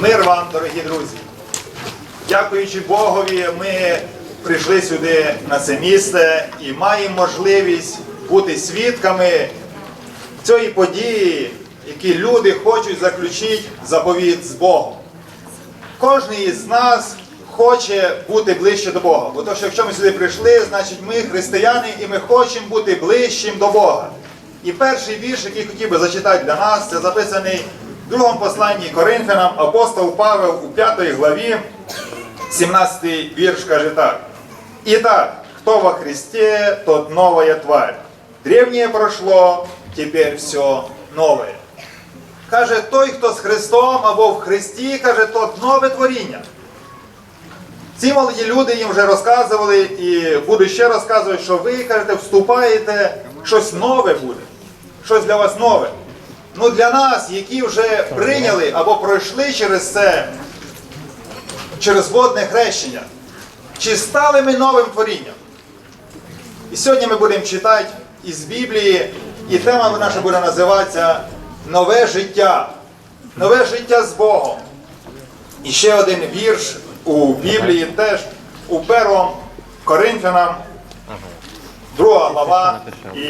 Мир вам, дорогі друзі! Дякуючи Богові, ми прийшли сюди на це місце і маємо можливість бути свідками цієї події, які люди хочуть заключити заповіт з Богом. Кожен із нас хоче бути ближче до Бога. Бо то, що якщо ми сюди прийшли, значить ми християни і ми хочемо бути ближчим до Бога. І перший вірш, який хотів би зачитати для нас, це записаний другому посланні Коринфянам, апостол Павел у 5 главі, 17 вірш каже так. Итак, кто во Христе, тот новая тварь. Древнее прошло, теперь все новое. Каже, той, хто з Христом або в Христі, каже, тот нове творіння. Ці молоді люди їм вже розказували і буду ще розказувати, що ви кажете, вступаєте, щось нове буде, щось для вас нове. Ну для нас, які вже прийняли або пройшли через це, через водне хрещення, чи стали ми новим творінням? І сьогодні ми будемо читати із Біблії, і тема наша буде називатися Нове життя. Нове життя з Богом. І ще один вірш у Біблії теж у першому Коринфянам, друга глава і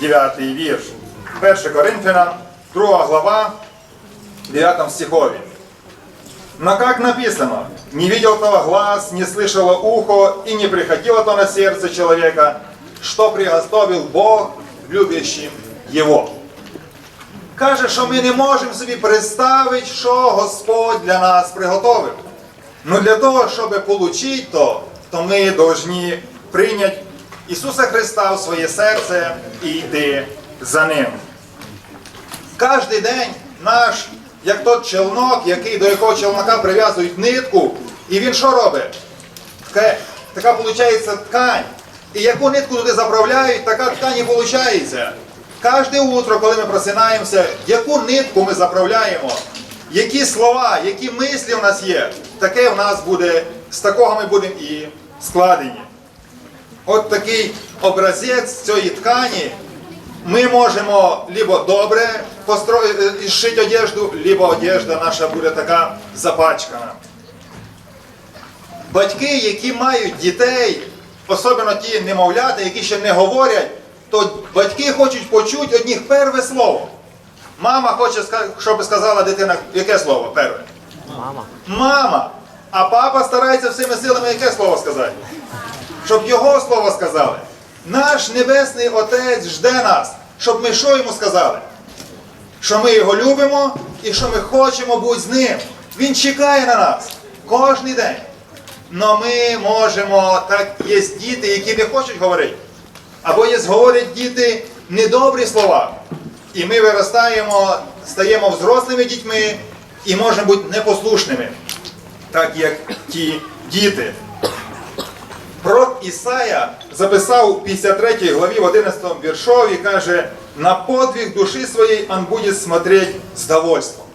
дев'ятий вірш. Перше Коринфянам, друга глава, 9 стихові. Но как написано, не видел того глаз, не слышало ухо и не приходило то на сердце человека, что приготовил Бог любящим Його. Каже, що ми не можемо собі представити, що Господь для нас приготовив. Ну для того, щоб отримати то, то ми повинні прийняти Ісуса Христа в своє серце і йти за Ним. Кожний день наш, як тот челнок, який до якого челнока прив'язують нитку, і він що робить? Таке, така виходить ткань. І яку нитку туди заправляють, така ткань і виходить. Кожне утро, коли ми просинаємося, яку нитку ми заправляємо, які слова, які мислі в нас є, таке в нас буде, з такого ми будемо і складені. От такий образець цієї ткані ми можемо либо добре построїти, зшити одежду, либо одежда наша буде така запачкана. Батьки, які мають дітей, особливо ті немовлята, які ще не говорять, то батьки хочуть почути од них перше слово. Мама хоче, щоб сказала дитина, яке слово перше? Мама. Мама. А папа старається всіми силами яке слово сказати? Щоб його слово сказали. Наш Небесний Отець жде нас, щоб ми що йому сказали? Що ми його любимо і що ми хочемо бути з ним. Він чекає на нас кожен день. Но ми можемо, так є діти, які не хочуть говорити. Або є говорять діти недобрі слова. І ми виростаємо, стаємо взрослими дітьми і можемо бути непослушними, так як ті діти. Ісая записав у 53 главі в 11 віршові, каже, на подвиг душі своєї он буде смотреть з довольством.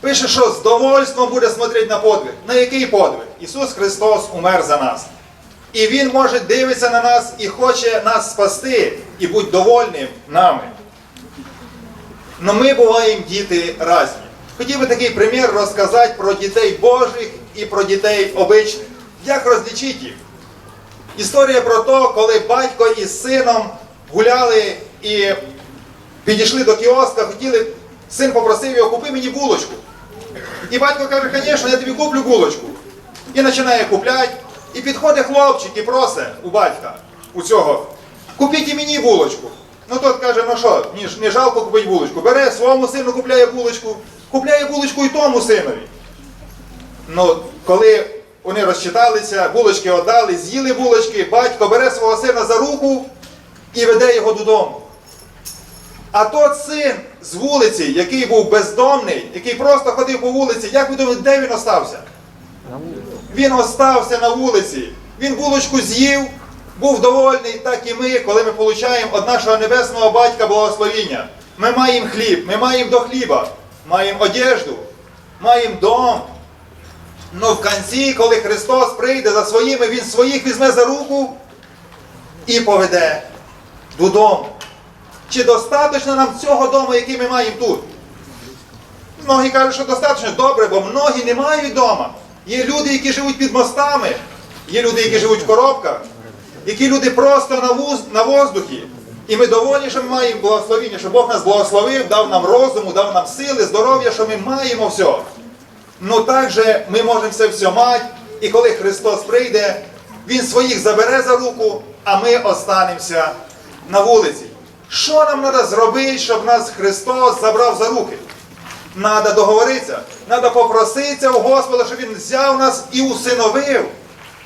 Пише, що з довольством буде смотреть на подвиг. На який подвиг? Ісус Христос умер за нас. І Він може дивитися на нас і хоче нас спасти і бути довольним нами. Но ми буваємо діти разні. Хотів би такий примір розказати про дітей Божих і про дітей обичних. Як розлічити їх? Історія про те, коли батько із сином гуляли і підійшли до кіоска, хотіли, син попросив його, купи мені булочку. І батько каже, звісно, я тобі куплю булочку. І починає купляти. І підходить хлопчик і просить у батька, у цього, купіть і мені булочку. Ну тот каже, ну що, не жалко купити булочку. Бере своєму сину, купляє булочку, купляє булочку і тому синові. Ну, коли вони розчиталися, булочки віддали, з'їли булочки, батько бере свого сина за руку і веде його додому. А тот син з вулиці, який був бездомний, який просто ходив по вулиці, як ви думаєте, де він остався? Він остався на вулиці. Він булочку з'їв, був довольний, так і ми, коли ми отримуємо від нашого небесного батька благословіння. Ми маємо хліб, ми маємо до хліба, маємо одежду, маємо дом. Ну в кінці, коли Христос прийде за своїми, Він своїх візьме за руку і поведе додому. Чи достатньо нам цього дому, який ми маємо тут? Многі кажуть, що достатньо добре, бо многі не мають вдома. Є люди, які живуть під мостами, є люди, які живуть в коробках, які люди просто на, вуз, на воздухі. І ми доволі, що ми маємо благословіння, що Бог нас благословив, дав нам розуму, дав нам сили, здоров'я, що ми маємо все. Ну так же ми можемо це все мати, і коли Христос прийде, Він своїх забере за руку, а ми останемося на вулиці. Що нам треба зробити, щоб нас Христос забрав за руки? Надо договоритися, треба попроситися у Господа, щоб Він взяв нас і усиновив.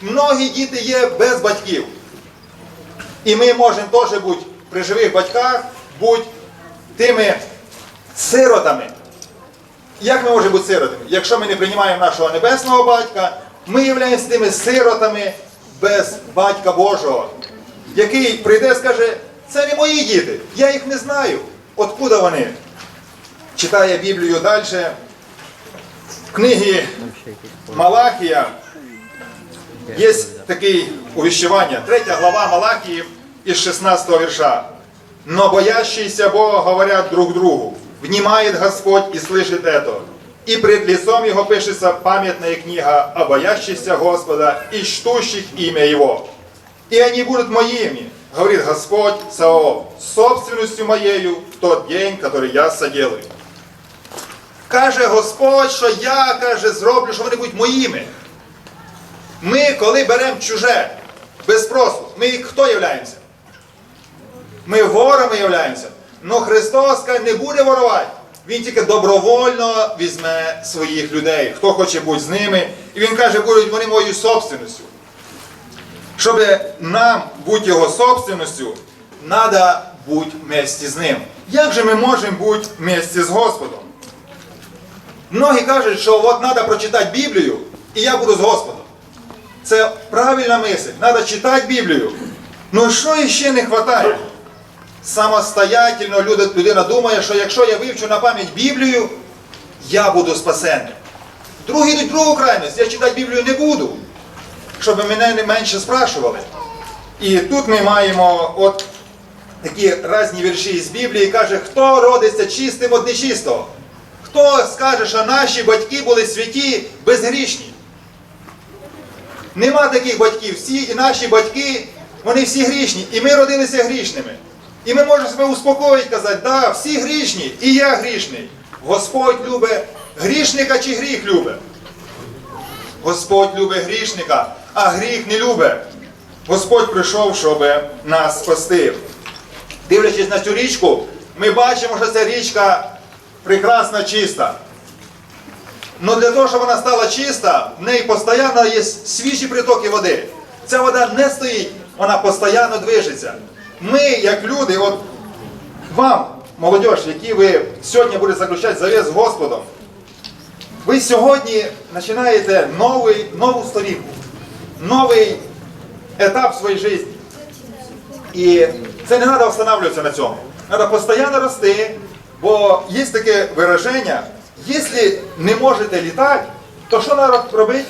Многі діти є без батьків. І ми можемо теж бути при живих батьках, бути тими сиротами. Як ми можемо бути сиротами? Якщо ми не приймаємо нашого небесного батька, ми являємося тими сиротами без батька Божого, який прийде і скаже, це не мої діти, я їх не знаю. Откуда вони? Читає Біблію далі. В книгі Малахія є таке увіщування, третя глава Малахії із 16 вірша. Но боящиеся Бога говорят друг другу, внимает Господь и слышит это. И пред лицом Его пишется памятная книга о боящихся Господа и чтущих имя Его. И они будут моими, говорит Господь Саов, собственностью моею в тот день, который я соделаю. Каже Господь, що я каже, зроблю, що вони будуть моїми. Ми, коли беремо чуже, без спросу, ми хто являємося? Ми ворами являємося. Но Христос каже, не буде ворувати. Він тільки добровольно візьме своїх людей, хто хоче бути з ними. І він каже, будуть вони моєю собственністю. Щоб нам бути його собственністю, треба бути вместе з ним. Як же ми можемо бути вместе з Господом? Многі кажуть, що от треба прочитати Біблію, і я буду з Господом. Це правильна мисль. Треба читати Біблію. Ну що ще не вистачає? Самостоятельно людина думає, що якщо я вивчу на пам'ять Біблію, я буду спасенним. Другі другу крайність, я читати Біблію не буду, щоб мене не менше спрашували. І тут ми маємо от такі різні вірші з Біблії, каже, хто родиться чистим від нечистого? Хто скаже, що наші батьки були святі, безгрішні? Нема таких батьків. Всі наші батьки, вони всі грішні. І ми родилися грішними. І ми можемо себе успокоїти, казати, да, всі грішні, і я грішний. Господь любить грішника чи гріх любить? Господь любить грішника, а гріх не любить. Господь прийшов, щоб нас спасти. Дивлячись на цю річку, ми бачимо, що ця річка прекрасна, чиста. Но для того, щоб вона стала чиста, в неї постійно є свіжі притоки води. Ця вода не стоїть, вона постійно движеться. Ми, як люди, от вам, молодь, які ви сьогодні будете заключати завіс з Господом, ви сьогодні починаєте новий, нову сторінку, новий етап в своїй житті. І це не треба встановлюватися на цьому. Треба постійно рости, бо є таке вираження, якщо не можете літати, то що треба робити?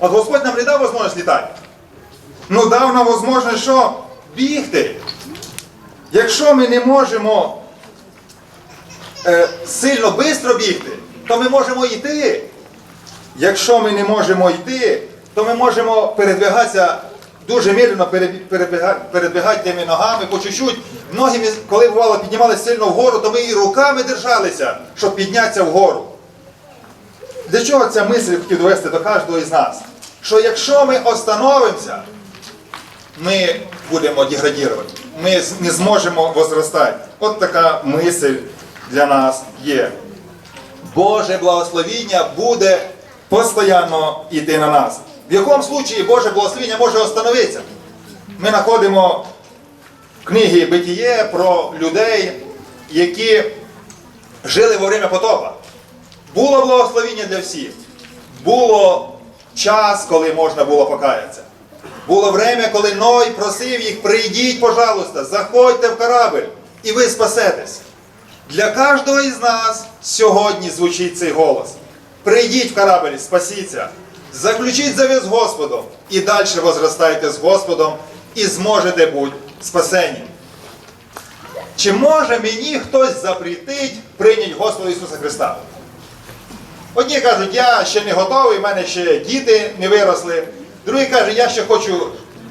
От Господь нам не дав можливість літати. Ну дав нам можливість що? Бігти. Якщо ми не можемо е, сильно швидко бігти, то ми можемо йти. Якщо ми не можемо йти, то ми можемо передвигатися дуже перебігати, передвигати тими ногами по чуть-чуть. Ноги, коли бувало, піднімалися сильно вгору, то ми і руками держалися, щоб піднятися вгору. Для чого ця мисль хотів довести до кожного із нас? Що якщо ми остановимося, ми будемо деградувати. Ми не зможемо возростати. От така мисль для нас є. Боже благословіння буде постійно йти на нас. В якому случаї Боже благословіння може остановитися? Ми знаходимо в книгі Битіє про людей, які жили во время потопа. Було благословіння для всіх. Було час, коли можна було покаятися. Було время, коли Ной просив їх, прийдіть, пожалуйста, заходьте в корабль, і ви спасетесь. Для кожного із нас сьогодні звучить цей голос. Прийдіть в корабль, спасіться, заключіть завіс Господом і далі возростайте з Господом і зможете бути спасені. Чи може мені хтось запретить прийняти Господа Ісуса Христа? Одні кажуть, я ще не готовий, в мене ще діти не виросли. Другі кажуть, я ще хочу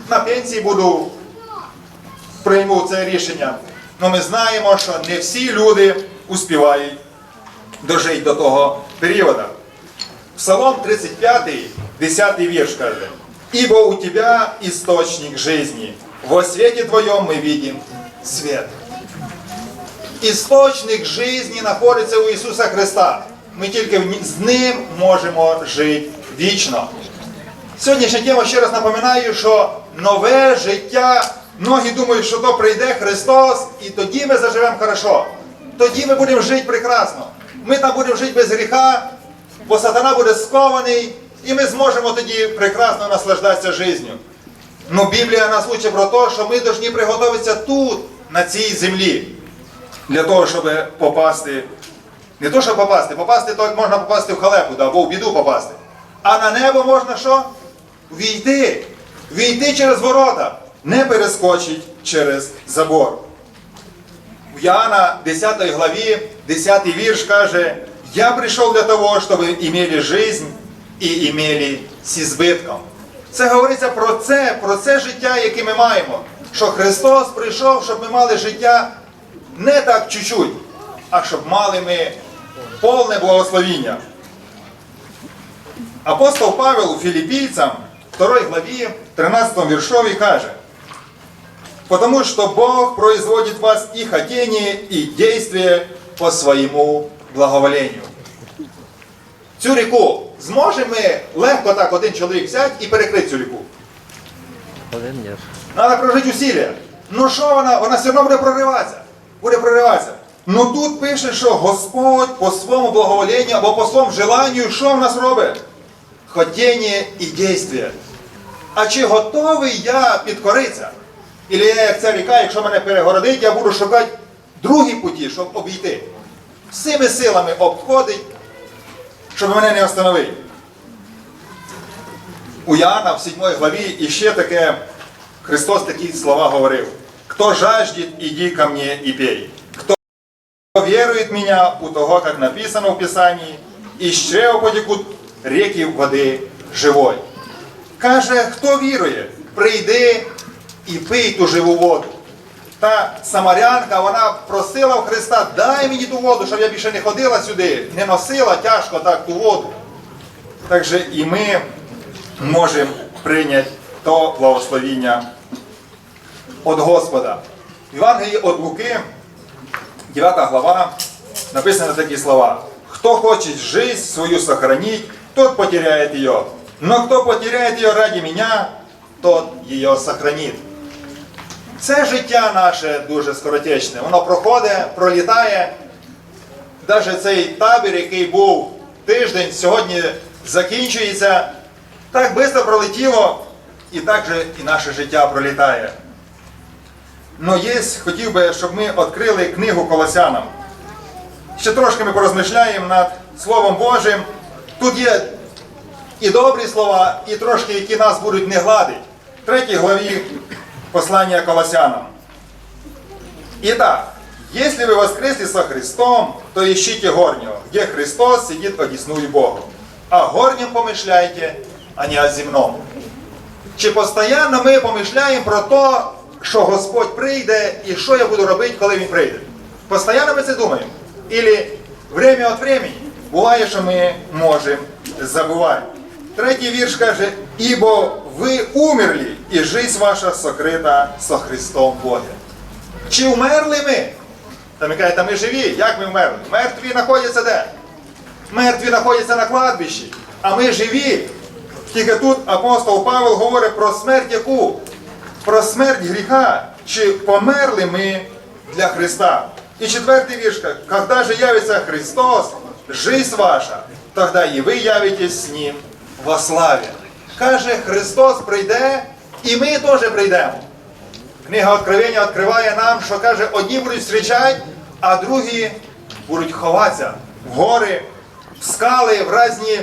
на пенсії буду, прийму це рішення. Ну ми знаємо, що не всі люди успівають дожити до того періоду. Псалом 35, 10 вірш каже. «Ибо у тебя источник жизни, во свете твоем мы видим свет». Істочник житті знаходиться у Ісуса Христа. Ми тільки з Ним можемо жити вічно. Сьогоднішня тема ще раз напоминаю, що нове життя, многі думають, що то прийде Христос, і тоді ми заживемо хорошо. Тоді ми будемо жити прекрасно. Ми там будемо жити без гріха, бо сатана буде скований, і ми зможемо тоді прекрасно наслаждатися життю. Ну, Біблія нас учить про те, що ми повинні приготуватися тут, на цій землі, для того, щоб попасти. Не то, щоб попасти, попасти то можна попасти в халепу, да, або в біду попасти. А на небо можна що? Війти. Війти через ворота, не перескочить через забор. В Іоанна 10 главі, 10 вірш каже, я прийшов для того, щоб імели жизнь і імели з избитком. Це говориться про це, про це життя, яке ми маємо. Що Христос прийшов, щоб ми мали життя не так чуть-чуть, а щоб мали ми повне благословіння. Апостол Павел у Филиппийцам 2 главі 13 віршові каже, Потому что Бог производит в вас и хотение, и действие по своему благоволению. Цю ріку зможемо ми легко так один чоловік взяти і перекрити цю ріку. Треба прожити усилля. Ну що вона? Вона все одно буде прориватися. Буде прориватися. Ну тут пише, що Господь по своєму благоволенню або по своєму желанню, що в нас робить? Хотіння і дійствие. А чи готовий я підкоритися? Ілі я, як ця ріка, якщо мене перегородить, я буду шукати другі путі, щоб обійти. Всіми силами обходить, щоб мене не остановити. У Яна в 7 главі іще таке Христос такі слова говорив. Кто жаждет, иди ко мне и пей. Кто верует в меня, у того, как написано в Писании, из чрева реки води живой. Каже, хто вірує, прийди і пий ту живу воду. Та самарянка, вона просила в Христа, дай мені ту воду, щоб я більше не ходила сюди, не носила тяжко так ту воду. Так же і ми можемо прийняти то благословіння від Господа. В Євангелії від Луки, 9 глава, написано такі слова. Хто хоче жизнь свою сохранить, тот потеряет ее. Но кто потеряет ее ради меня, тот ее сохранит. Це життя наше дуже скоротечне. Воно проходить, пролітає. Навіть цей табір, який був тиждень, сьогодні закінчується. Так швидко пролетіло, і так же і наше життя пролітає. Ну, є, хотів би, щоб ми відкрили книгу Колосянам. Ще трошки ми порозмишляємо над Словом Божим. Тут є і добрі слова, і трошки, які нас будуть не гладити. В третій главі послання Колосянам. Итак, если вы воскресли со Христом, то ищите горнего, где Христос сидит одесную Богу. О горнем помышляйте, а не о земном. Чи постійно ми помишляємо про те, що Господь прийде і що я буду робити, коли Він прийде? Постійно ми це думаємо. Ілі время від времени буває, що ми можемо забувати. Третій вірш каже, ібо ви умерли, і жизнь ваша сокрита со Христом Богом. Чи вмерли ми? Та ми кажуть, та ми живі. Як ми вмерли? Мертві знаходяться де? Мертві знаходяться на кладбищі, а ми живі. Тільки тут апостол Павел говорить про смерть яку? Про смерть гріха. Чи померли ми для Христа? І четвертий вірш, когда же явится Христос, жизнь ваша, тогда і ви явитесь з Ним во славі. Каже, Христос прийде, і ми теж прийдемо. Книга Откровення відкриває нам, що каже, одні будуть зустрічати, а другі будуть ховатися в гори, в скали, в різні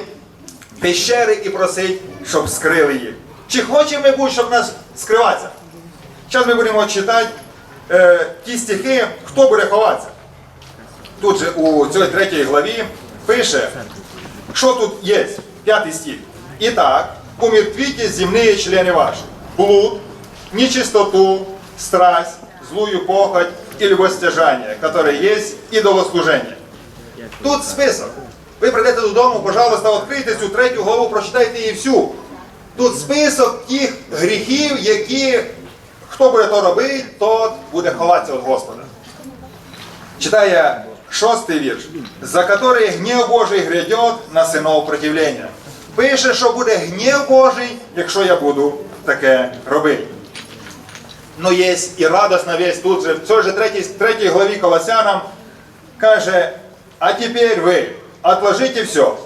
пещери і просить, щоб скрили їх. Чи хочемо ми будь, щоб нас скриватися? Зараз ми будемо читати е, ті стихи, хто буде ховатися Тут же у цій третій главі пише, Что тут есть? Пятый стих. Итак, умертвите земные члены ваши. Блуд, нечистоту, страсть, злую похоть и любостяжание, которое есть идолослужение. Тут список. Ви прийдете додому, пожалуйста, відкрийте цю третю главу, прочитайте її всю. Тут список тих гріхів, які хто буде то робити, тот буде ховатися від Господа. Читає шостий вірш, за который гнів Божий грядет на синов противлення. Пише, що буде гнів Божий, якщо я буду таке робити. Ну, є і радосна весть тут же, в цій же третій, третій главі Колосянам каже, а теперь вы отложите все.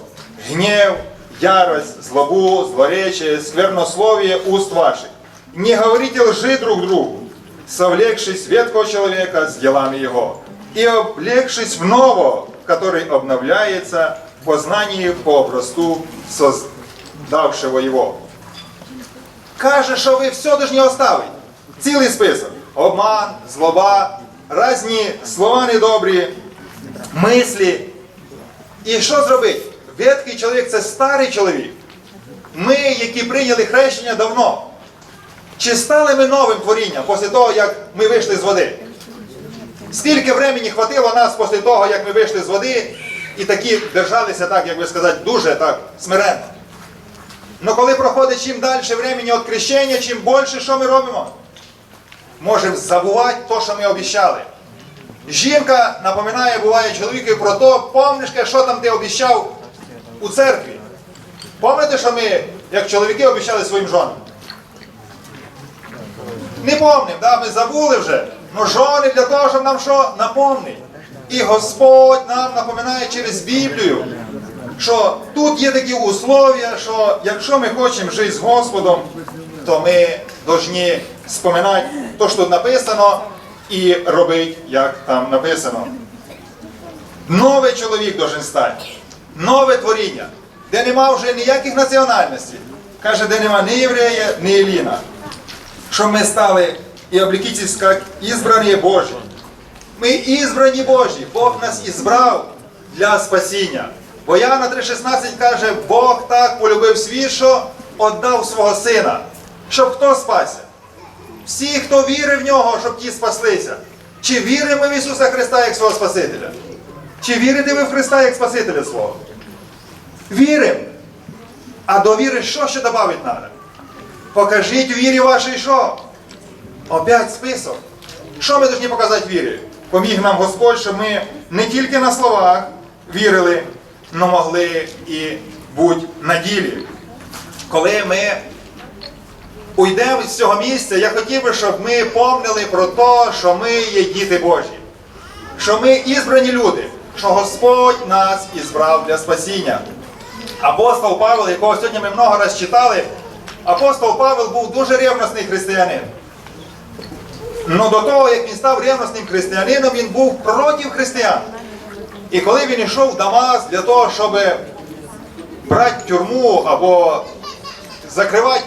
Гнев, ярость, злобу, злоречие, сквернословие уст ваших. Не говорите лжи друг другу, совлекшись ветхого человека с делами его, и облегшись в нового, который обновляется в познании по образцу создавшего его. Каже, що ви все должні оставити. Цілий список. Обман, злоба, різні слова недобрі, мислі. І що зробити? Ветхий чоловік це старий чоловік. Ми, які прийняли хрещення давно. Чи стали ми новим творінням після того, як ми вийшли з води? Скільки времени хватило нас після того, як ми вийшли з води, і такі держалися, так, як би сказати, дуже так смиренно. Ну коли проходить чим далі времени від крещення, чим більше, що ми робимо? Можемо забувати те, що ми обіцяли. Жінка напоминає, буває чоловікові про те, помниш, що там ти обіцяв у церкві. Пам'ятаєте, що ми, як чоловіки, обіцяли своїм жонам? Не помним, да? ми забули вже. Ну жони для того, щоб нам що напомнити. І Господь нам напоминає через Біблію, що тут є такі условия, що якщо ми хочемо жити з Господом, то ми повинні споминати те, що тут написано, і робити, як там написано. Новий чоловік должен стати, нове творіння, де нема вже ніяких національностей. Каже, де нема ні єврея, ні Еліна. Щоб ми стали і облікітесь, як ізбрані Божі. Ми ізбрані Божі, Бог нас ізбрав для спасіння. Бо Яна 3,16 каже, Бог так полюбив світ, що віддав свого сина, щоб хто спасся? Всі, хто вірив в нього, щоб ті спаслися. Чи віримо в Ісуса Христа як свого Спасителя? Чи вірите ви в Христа як Спасителя свого? Віримо. А до віри що ще додати треба? Покажіть у вірі вашій що? Опять список. Що ми повинні показати вірі? Поміг нам Господь, щоб ми не тільки на словах вірили, але могли і бути на ділі. Коли ми уйдемо з цього місця, я хотів би, щоб ми помнили про те, що ми є діти Божі, що ми ізбрані люди, що Господь нас ізбрав для спасіння. Апостол Павел, якого сьогодні ми много раз читали, апостол Павел був дуже ревностний християнин. Ну до того, як він став ревностним християнином, він був проти християн. І коли він йшов в Дамас для того, щоб брати тюрму або закривати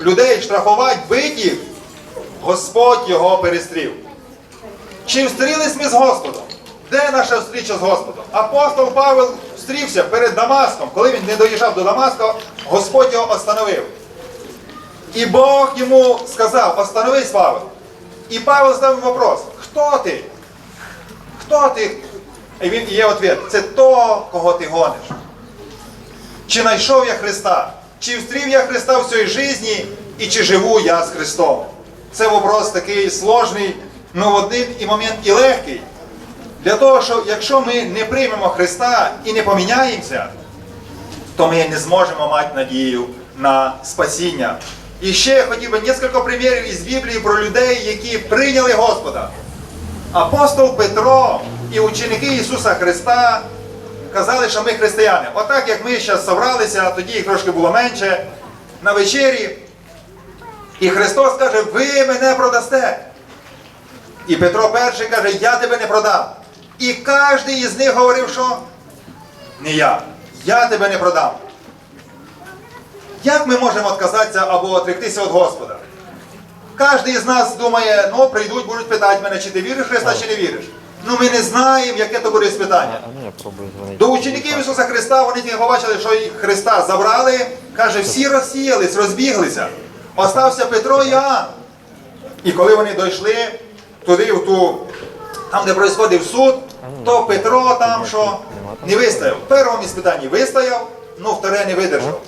людей, штрафувати, бити їх, Господь його перестрів. Чи встрілись ми з Господом? Де наша встріча з Господом? Апостол Павел встрівся перед Дамаском. Коли він не доїжджав до Дамаска, Господь його остановив. І Бог йому сказав, остановись, Павел. І Павел задав вопрос, хто ти? Хто ти? І він є відповідь, це то, кого ти гониш. Чи знайшов я Христа? Чи встрів я Христа в цій житті, і чи живу я з Христом? Це вопрос такий сложний, але один і момент і легкий. Для того, що якщо ми не приймемо Христа і не поміняємося, то ми не зможемо мати надію на спасіння. І ще я хотів би кілька примірів із Біблії про людей, які прийняли Господа. Апостол Петро і ученики Ісуса Христа казали, що ми християни. Отак, як ми зараз зібралися, тоді їх трошки було менше, на вечері. І Христос каже, ви мене продасте. І Петро перший каже, я тебе не продам. І кожен із них говорив, що не я, я тебе не продам. Як ми можемо відказатися або отректися від Господа? Кожен із нас думає, ну прийдуть, будуть питати мене, чи ти віриш в Христа, чи не віриш. Ну ми не знаємо, яке то буде спитання. Ну. До учеників Ісуса Христа вони тільки побачили, що Христа забрали. Каже, всі розсіялись, розбіглися. Остався Петро і Іоанн. І коли вони дійшли туди, в ту, там, де происходив суд, то Петро там що не вистояв. В першому іспитанні вистояв, ну вторе не видержав.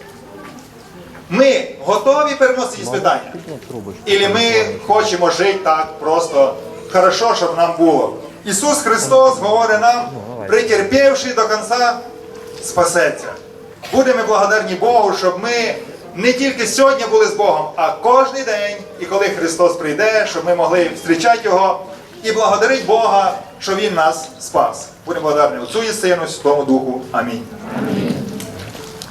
Ми готові переносити? Підняти трубочку. Ілі ми хочемо жити так просто хорошо, щоб нам було. Ісус Христос говорить нам, притерпівши до кінця, спасеться. Будемо благодарні Богу, щоб ми не тільки сьогодні були з Богом, а кожен день, і коли Христос прийде, щоб ми могли зустрічати Його і благодарити Бога, що Він нас спас. Будемо благодарні Отцю і Сину, Святому Духу. Амінь.